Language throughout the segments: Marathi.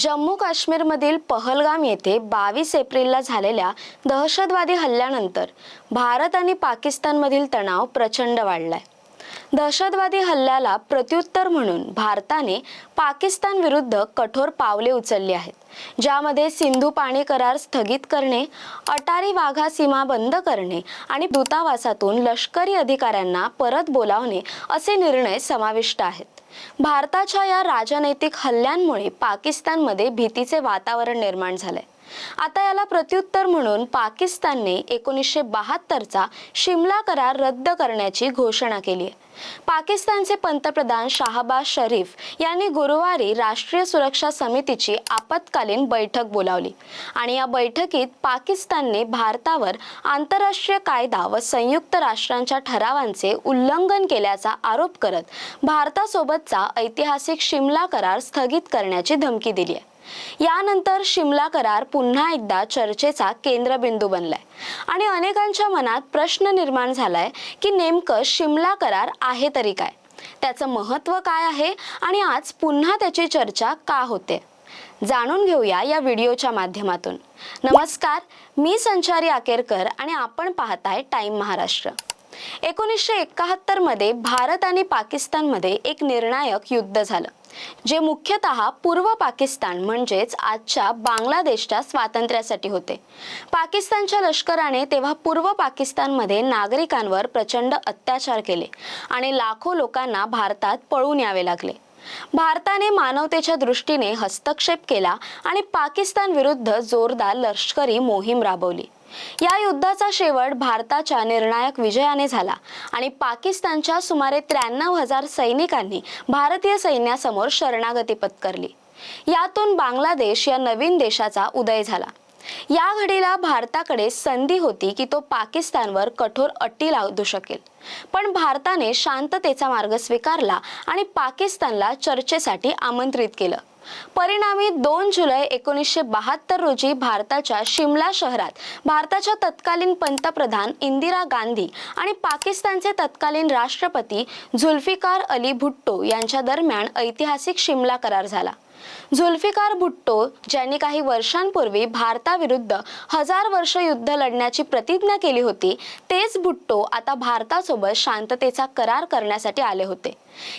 जम्मू काश्मीरमधील पहलगाम येथे बावीस एप्रिलला झालेल्या दहशतवादी हल्ल्यानंतर भारत आणि पाकिस्तानमधील तणाव प्रचंड वाढलाय. दहशतवादी हल्ल्याला प्रत्युत्तर म्हणून भारताने पाकिस्तान विरुद्ध कठोर पावले उचलली आहेत ज्यामध्ये सिंधू पाणी करार स्थगित करणे अटारी वाघा सीमा बंद करणे आणि दूतावासातून लष्करी अधिकाऱ्यांना परत बोलावणे असे निर्णय समाविष्ट आहेत. भारताच्या या राजनैतिक हल्ल्यांमुळे पाकिस्तानमध्ये भीतीचे वातावरण निर्माण झालंय. आता याला प्रत्युत्तर म्हणून पाकिस्तानने एकोणीसशे बहात्तरचा शिमला करार रद्द करण्याची घोषणा केली आहे. पाकिस्तानचे पंतप्रधान शाहबाज शरीफ यांनी गुरुवारी राष्ट्रीय सुरक्षा समितीची आपत्कालीन बैठक बोलावली आणि या बैठकीत पाकिस्तानने भारतावर आंतरराष्ट्रीय कायदा व संयुक्त राष्ट्रांच्या ठरावांचे उल्लंघन केल्याचा आरोप करत भारतासोबतचा ऐतिहासिक शिमला करार स्थगित करण्याची धमकी दिली आहे. यानंतर शिमला करार पुन्हा एकदा चर्चेचा केंद्रबिंदू बनलाय. आणि अनेकांच्या मनात प्रश्न निर्माण झालाय की नेमकं शिमला करार आहे तरी काय? त्याचं महत्त्व काय आहे? आणि आज पुन्हा त्याची चर्चा का होते? जाणून घेऊया या व्हिडिओच्या माध्यमातून. नमस्कार मी संचारी आकेरकर आणि आपण पाहताय टाईम महाराष्ट्र. एकोणीसशे एकाहत्तरमध्ये भारत आणि पाकिस्तानमध्ये एक निर्णायक युद्ध झालं जे मुख्यतः पूर्व पाकिस्तान म्हणजेच आजच्या बांगलादेशच्या स्वातंत्र्यासाठी होते. पाकिस्तानच्या लष्कराने तेव्हा पूर्व पाकिस्तानमध्ये नागरिकांवर प्रचंड अत्याचार केले आणि लाखो लोकांना भारतात पळून यावे लागले. भारताने मानवतेच्या दृष्टीने हस्तक्षेप केला आणि पाकिस्तान विरुद्ध जोरदार लष्करी मोहीम राबवली. या युद्धाचा शेवट भारताच्या निर्णायक विजयाने झाला आणि पाकिस्तानच्या सुमारे त्र्याण्णव हजार सैनिकांनी भारतीय सैन्यासमोर शरणागती पत्करली. यातून बांगलादेश या नवीन देशाचा उदय झाला. या घडीला भारताकडे संधी होती की तो पाकिस्तानवर कठोर अटी लादू शकेल. पण भारताने शांततेचा मार्ग स्वीकारला आणि पाकिस्तानला चर्चेसाठी आमंत्रित केलं. परिणामी दोन जुलै एकोणीसशे बहात्तर रोजी भारताच्या शिमला शहरात भारताच्या तत्कालीन पंतप्रधान इंदिरा गांधी आणि पाकिस्तानचे तत्कालीन राष्ट्रपती झुल्फिकार अली भुट्टो यांच्या दरम्यान ऐतिहासिक शिमला करार झाला. झुल्फिकार भुट्टो ज्यांनी काही वर्षांपूर्वी भारताविरुद्ध हजार वर्ष युद्ध लढण्याची प्रतिज्ञा केली होती तेच भुट्टो आता भारतासोबत शांततेचा करार करण्यासाठी आले होते.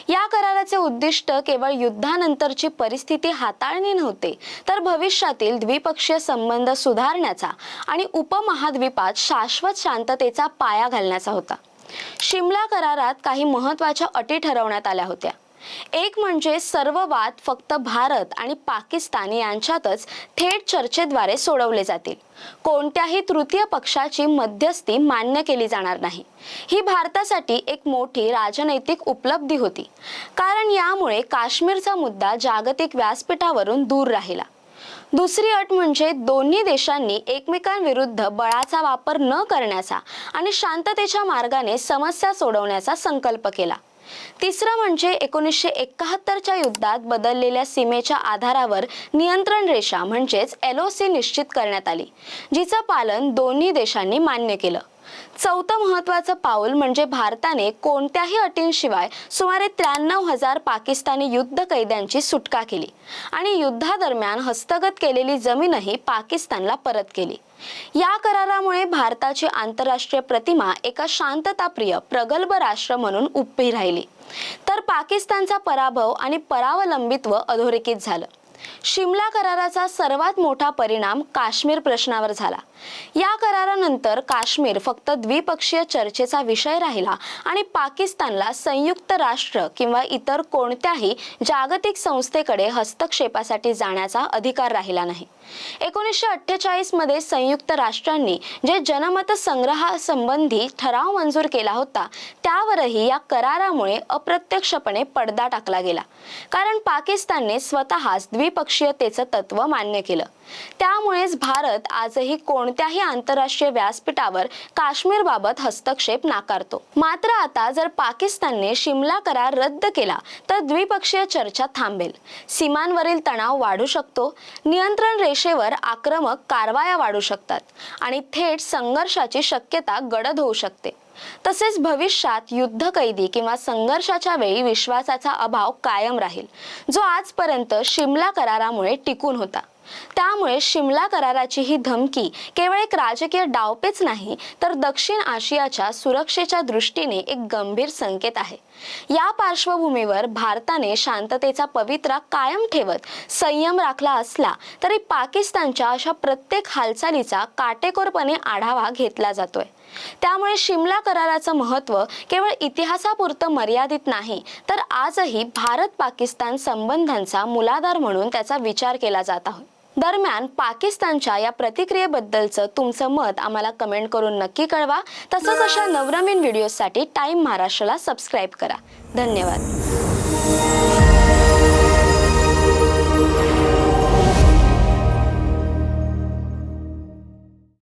या कराराचे उद्दिष्ट केवळ युद्धानंतरची परिस्थिती हाताळणे नव्हते तर भविष्यातील द्विपक्षीय संबंध सुधारण्याचा आणि उपमहाद्वीपात शाश्वत शांततेचा पाया घालण्याचा होता. शिमला करारात काही महत्त्वाच्या अटी ठरवण्यात आल्या होत्या. एक म्हणजे सर्व वाद फक्त भारत आणि पाकिस्तान यांच्यातच थेट चर्चेद्वारे सोडवले जातील. कोणत्याही तृतीय पक्षाची मध्यस्थी मान्य केली जाणार नाही. ही भारतासाठी एक मोठी राजनैतिक उपलब्धी होती. कारण यामुळे काश्मीरचा मुद्दा जागतिक व्यासपीठावरून दूर राहिला. दुसरी अट म्हणजे दोन्ही देशांनी एकमेकांविरुद्ध बळाचा वापर न करण्याचा आणि शांततेच्या मार्गाने समस्या सोडवण्याचा संकल्प केला. तिसरं म्हणजे एकोणीसशे एकाहत्तरच्या युद्धात बदललेल्या सीमेच्या आधारावर नियंत्रण रेषा म्हणजेच एल ओ सी निश्चित करण्यात आली जिचं पालन दोन्ही देशांनी मान्य केलं. चौथं महत्वाचं पाऊल म्हणजे भारताने कोणत्याही अटींशिवाय सुमारे त्र्याण्णव हजार पाकिस्तानी युद्ध कैद्यांची सुटका केली आणि युद्धादरम्यान हस्तगत केलेली जमीनही पाकिस्तानला परत केली. या करारामुळे भारताची आंतरराष्ट्रीय प्रतिमा एका शांतताप्रिय प्रगल्भ राष्ट्र म्हणून उभी राहिली. तर पाकिस्तानचा पराभव आणि परावलंबित्व अधोरेखित झालं. शिमला कराराचा सर्वात मोठा परिणाम काश्मीर प्रश्नावर झाला. या करारानंतर काश्मीर फक्त द्विपक्षीय चर्चेचा विषय राहिला आणि पाकिस्तानला संयुक्त राष्ट्र किंवा इतर कोणत्याही जागतिक संस्थेकडे हस्तक्षेपासाठी जाण्याचा अधिकार राहिला नाही. एकोणीसशे अठ्ठेचाळीसमध्ये संयुक्त राष्ट्रांनी जे जनमत संग्रहासंबंधी ठराव मंजूर केला होता त्यावरही या करारामुळे अप्रत्यक्षपणे पडदा टाकला गेला. कारण पाकिस्तानने स्वतःच द्विपक्षीयतेचं तत्व मान्य केलं. त्यामुळेच भारत आजही कोणत्याही आंतरराष्ट्रीय व्यासपीठावर काश्मीरबाबत हस्तक्षेप नाकारतो. मात्र आता जर पाकिस्तानने शिमला करार रद्द केला तर द्विपक्षीय चर्चा थांबेल. सीमांवरील तणाव वाढू शकतो. नियंत्रण रेषा सुरक्षेवर आक्रमक कारवाया वाढू शकतात आणि थेट संघर्षाची शक्यता गडद होऊ शकते. तसेच भविष्यात युद्ध कैदी किंवा संघर्षाच्या वेळी विश्वासाचा अभाव कायम राहील जो आजपर्यंत शिमला करारामुळे टिकून होता. त्यामुळे शिमला कराराची ही धमकी केवळ एक राजकीय डावपेच नाही तर दक्षिण आशियाच्या सुरक्षेच्या दृष्टीने एक गंभीर संकेत आहे. या पार्श्वभूमीवर भारताने शांततेचा पवित्रा कायम ठेवत संयम राखला असला तरी पाकिस्तानच्या अशा प्रत्येक हालचालीचा काटेकोरपणे आढावा घेतला जातोय. त्यामुळे शिमला कराराचं महत्त्व केवळ इतिहासापुरतं मर्यादित नाही तर आजही भारत पाकिस्तान संबंधांचा मुलाधार म्हणून त्याचा विचार केला जात आहे. दरम्यान पाकिस्तानच्या या प्रतिक्रियेबद्दलचं तुमचं मत आम्हाला कमेंट करून नक्की कळवा. तसंच अशा नवनवीन व्हिडिओसाठी टाईम महाराष्ट्राला सबस्क्राईब करा. धन्यवाद.